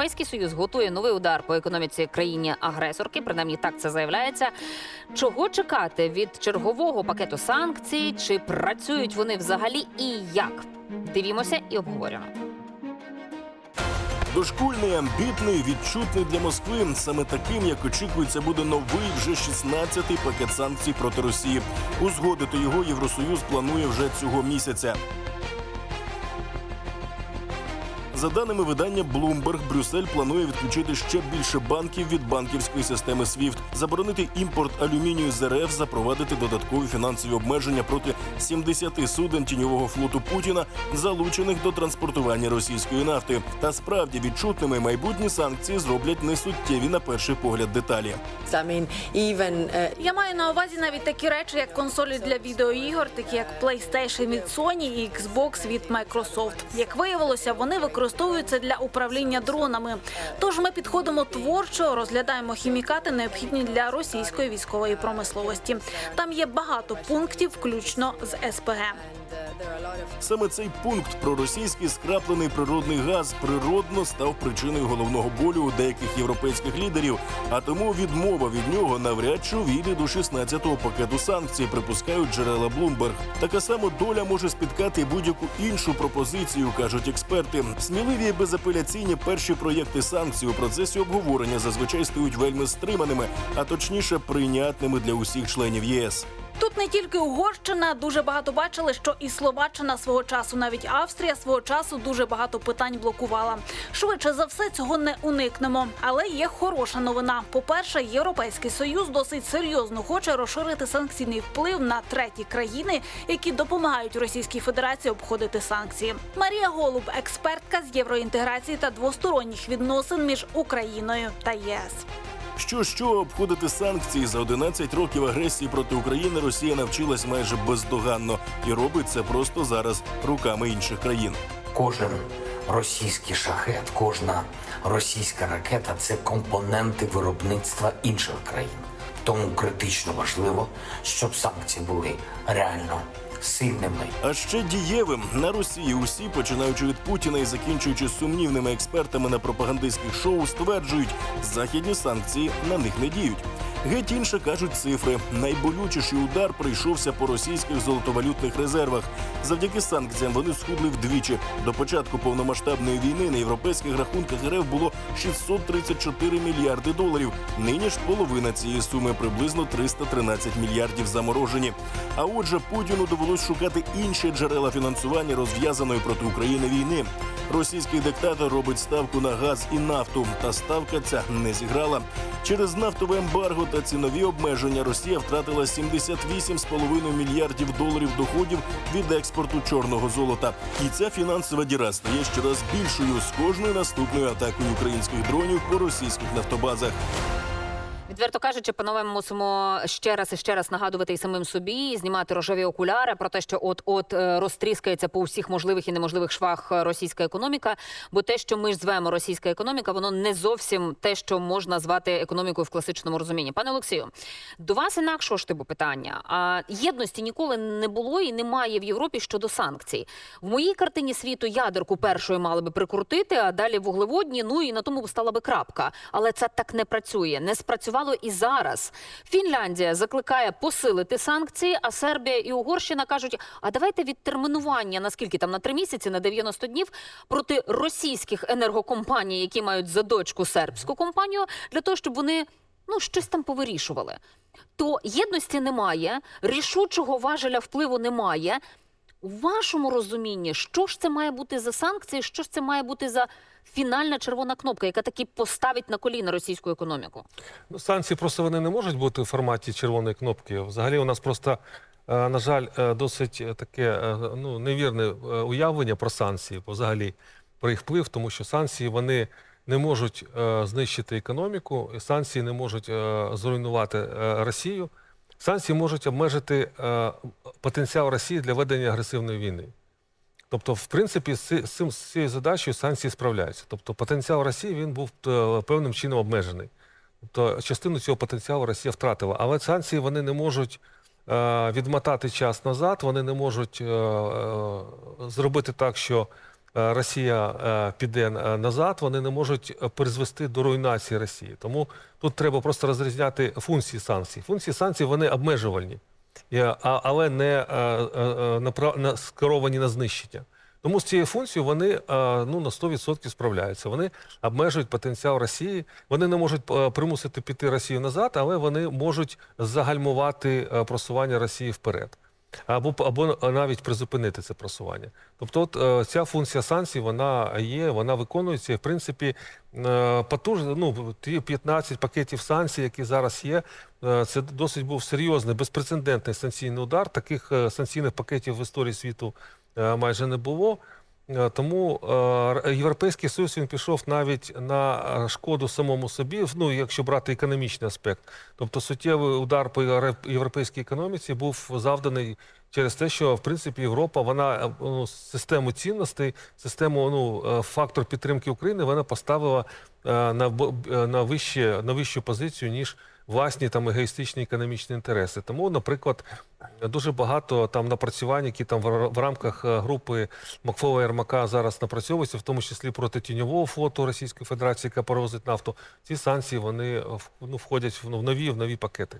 Європейський союз готує новий удар по економіці країні-агресорки. Принаймні так це заявляється. Чого чекати від чергового пакету санкцій? Чи працюють вони взагалі і як? Дивімося і обговорюємо. Дошкульний, амбітний, відчутний для Москви. Саме таким, як очікується, буде новий вже 16-й пакет санкцій проти Росії. Узгодити його Євросоюз планує вже цього місяця. За даними видання Bloomberg, Брюссель планує відключити ще більше банків від банківської системи SWIFT, заборонити імпорт алюмінію з РФ, запровадити додаткові фінансові обмеження проти 70 суден тіньового флоту Путіна, залучених до транспортування російської нафти. Та справді відчутними майбутні санкції зроблять несуттєві на перший погляд деталі. I mean, uh, Я маю на увазі навіть такі речі, як консолі для відеоігор, такі як PlayStation від Sony і Xbox від Microsoft. Як виявилося, вони використовуються для управління дронами. Тож ми підходимо творчо, розглядаємо хімікати, необхідні для російської військової промисловості. Там є багато пунктів, включно з СПГ. Саме цей пункт про російський скраплений природний газ природно став причиною головного болю у деяких європейських лідерів. А тому відмова від нього навряд чи увійде до 16-го пакету санкцій, припускають джерела Bloomberg. Така сама доля може спіткати будь-яку іншу пропозицію, кажуть експерти. Сміливі і безапеляційні перші проєкти санкцій у процесі обговорення зазвичай стають вельми стриманими, а точніше прийнятними для усіх членів ЄС. Тут не тільки Угорщина, дуже багато бачили, що і Словаччина свого часу, навіть Австрія свого часу дуже багато питань блокувала. Швидше за все цього не уникнемо. Але є хороша новина. По-перше, Європейський союз досить серйозно хоче розширити санкційний вплив на треті країни, які допомагають Російській Федерації обходити санкції. Марія Голуб, експертка з євроінтеграції та двосторонніх відносин між Україною та ЄС. Що що обходити санкції за 11 років агресії проти України Росія навчилась майже бездоганно і робить це просто зараз руками інших країн. Кожен російський шахет, кожна російська ракета це компоненти виробництва інших країн. Тому критично важливо, щоб санкції були реально сильними А ще дієвим на Росії усі, починаючи від Путіна і закінчуючи сумнівними експертами на пропагандистських шоу, стверджують, західні санкції на них не діють. Геть інше кажуть цифри. Найболючіший удар прийшовся по російських золотовалютних резервах. Завдяки санкціям вони схудли вдвічі. До початку повномасштабної війни на європейських рахунках РФ було 634 мільярди доларів. Нині ж половина цієї суми приблизно 313 мільярдів заморожені. А отже, Путіну довелось шукати інші джерела фінансування розв'язаної проти України війни. Російський диктатор робить ставку на газ і нафту, та ставка ця не зіграла. Через нафтове ембарго та цінові обмеження Росія втратила 78,5 мільярдів доларів доходів від експорту чорного золота. І ця фінансова діра стає щораз більшою з кожною наступною атакою українських дронів по російських нафтобазах. Відверто кажучи, панове, ми мусимо ще раз і ще раз нагадувати і самим собі, і знімати рожеві окуляри про те, що от от е, розтріскається по всіх можливих і неможливих швах е, російська економіка. Бо те, що ми ж звемо російська економіка, воно не зовсім те, що можна звати економікою в класичному розумінні. Пане Олексію, до вас інакшого ж типу питання. А єдності ніколи не було і немає в Європі щодо санкцій. В моїй картині світу ядерку першою мали би прикрутити, а далі вуглеводні. Ну і на тому стала би крапка. Але це так не працює. Не спрацювало і зараз. Фінляндія закликає посилити санкції, а Сербія і Угорщина кажуть: а давайте відтермінування наскільки там на три місяці, на 90 днів проти російських енергокомпаній, які мають за дочку сербську компанію, для того, щоб вони ну щось там повирішували. То єдності немає, рішучого важеля впливу немає. У вашому розумінні, що ж це має бути за санкції, що ж це має бути за фінальна червона кнопка, яка таки поставить на коліна російську економіку? Ну, санкції просто вони не можуть бути в форматі червоної кнопки. Взагалі, у нас просто, е, на жаль, е, досить таке е, ну, невірне уявлення про санкції, взагалі про їх вплив, тому що санкції вони не можуть знищити економіку, санкції не можуть зруйнувати Росію. Санкції можуть обмежити потенціал Росії для ведення агресивної війни. Тобто, в принципі, з цим з цією задачею санкції справляються. Тобто, потенціал Росії він був е, певним чином обмежений. Тобто, частину цього потенціалу Росія втратила. Але санкції вони не можуть е, відмотати час назад, вони не можуть е, зробити так, що Росія піде назад, вони не можуть призвести до руйнації Росії. Тому тут треба просто розрізняти функції санкцій. Функції санкцій вони обмежувальні, але не е, е, е, скеровані на знищення. Тому з цією функцією вони ну, на 100% справляються. Вони обмежують потенціал Росії. Вони не можуть примусити піти Росію назад, але вони можуть загальмувати просування Росії вперед. Або, або навіть призупинити це просування. Тобто, от е, ця функція санкцій вона є, вона виконується. І, в принципі, потуж, потужно, ну, ті 15 пакетів санкцій, які зараз є, е, це досить був серйозний, безпрецедентний санкційний удар. Таких е, санкційних пакетів в історії світу е, майже не було. Е, Тому е, Європейський Союз він пішов навіть на е, шкоду самому собі, ну якщо брати економічний аспект. Тобто суттєвий удар по європейській економіці був завданий через те, що в принципі Європа вона ну, систему цінностей, систему ну фактор підтримки України вона поставила на на вище на вищу позицію ніж власні там егоїстичні економічні інтереси. Тому, наприклад, дуже багато там напрацювань, які там в, рамках е, групи Макфова Ермака зараз напрацьовуються, в тому числі проти тіньового флоту Російської Федерації, яка перевозить нафту. Ці санкції вони ну, входять в нові в нові пакети.